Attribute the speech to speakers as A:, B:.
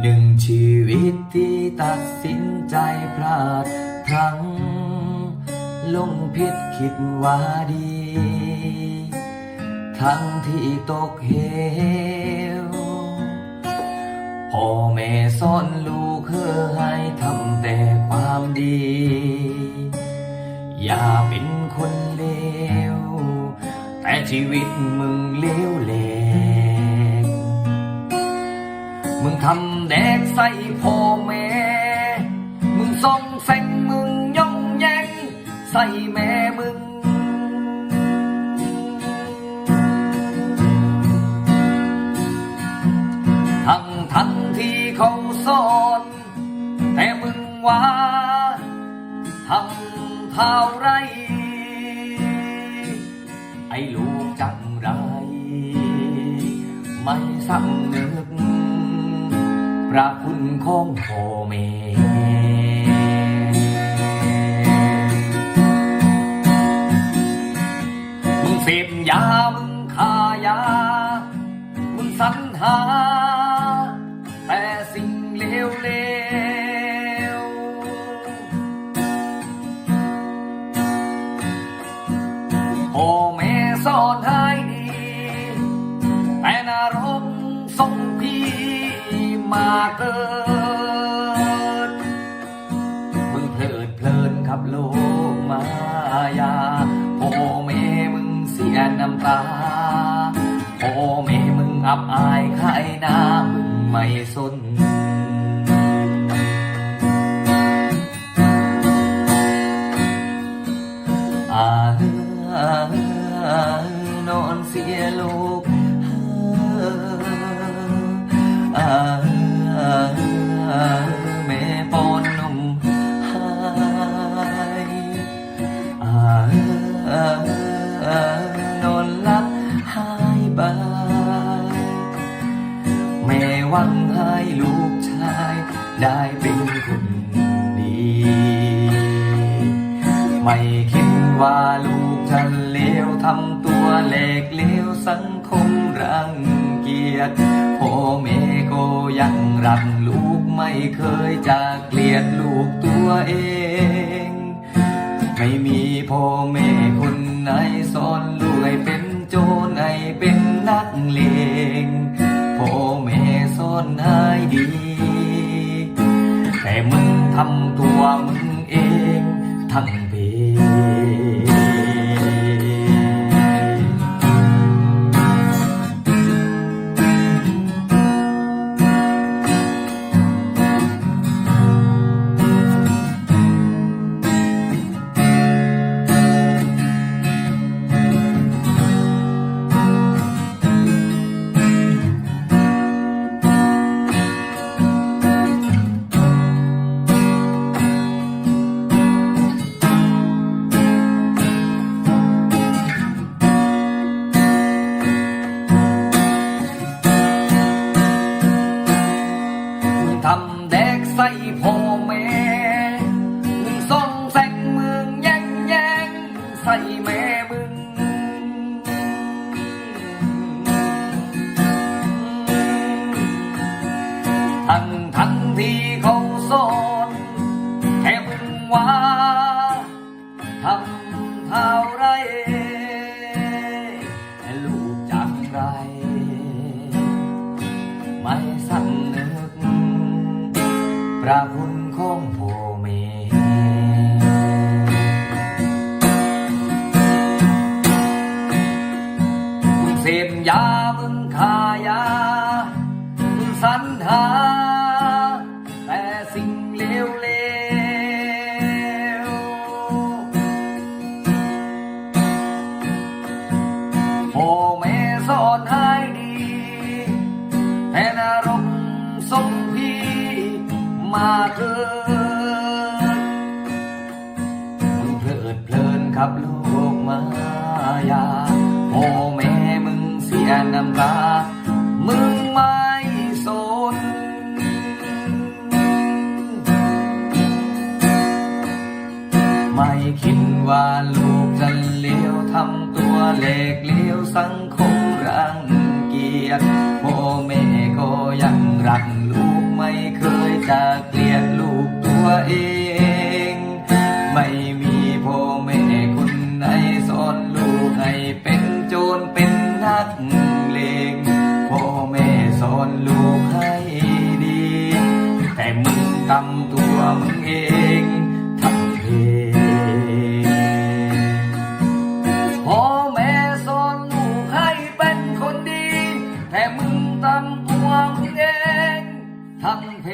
A: หนึ่งชีวิตที่ตัดสินใจพลาดพลั้ง ลงผิดคิดว่าดี ทั้งที่ตกเหวพ่อแม่สอนลูกเพื่อให้ทำแต่ความดี อย่าเป็นคนเลว แต่ชีวิตมึงเลวแหลกมึงทำ แดกใส่พ่อแม่ มึงส่องแสงมึงย่องแยงใส่แม่มึง ทั้งทั้งที่เขาสอนแต่มึงว่าทำเท่าไร ไอ้ลูกจังไร ไม่สำนึก พระคุณของพ่อแม่มึงเสพยา มึงขายา มึงสรรหาายขายหน้ามึงไม่สนอาเอนอนเสียลูกอ่า หวังให้ลูกชายได้เป็นคนดี ไม่คิดว่าลูกจะเลวทำตัวเล็กเลวสังคมรังเกียจพ่อแม่ก็ยังรักลูกไม่เคยจะเกลียดลูกตัวเอง ไม่มีพ่อแม่คนไหนสอนลูกให้เป็นโจรให้เป็นนักเลง พ่อแม่สอนให้ดี แต่มึงทำตัวมึงเองทั้ง ทำแดกใส่พ่อแม่มึงส่องแสงมึงแย่งแย่งใส่แม่มึงทั้งทั้งที่เขาสอนแค่มึงว่าทำเท่าไร ระคุณของพ่อแม่เสพยา คิดว่าลูกจะเลี้ยวทำตัวเล็กเลี้ยวสังคมรังเกียจพ่อแม่ก็ยังรักลูกไม่เคยจะเกลียดลูกตัวเอง ไม่มีพ่อแม่คนไหนสอนลูกให้เป็นโจรเป็นนักเลงพ่อแม่สอนลูกให้ดี แต่มึงกำตัวมึงเอง ตั้งตัวมึงเองทำเพ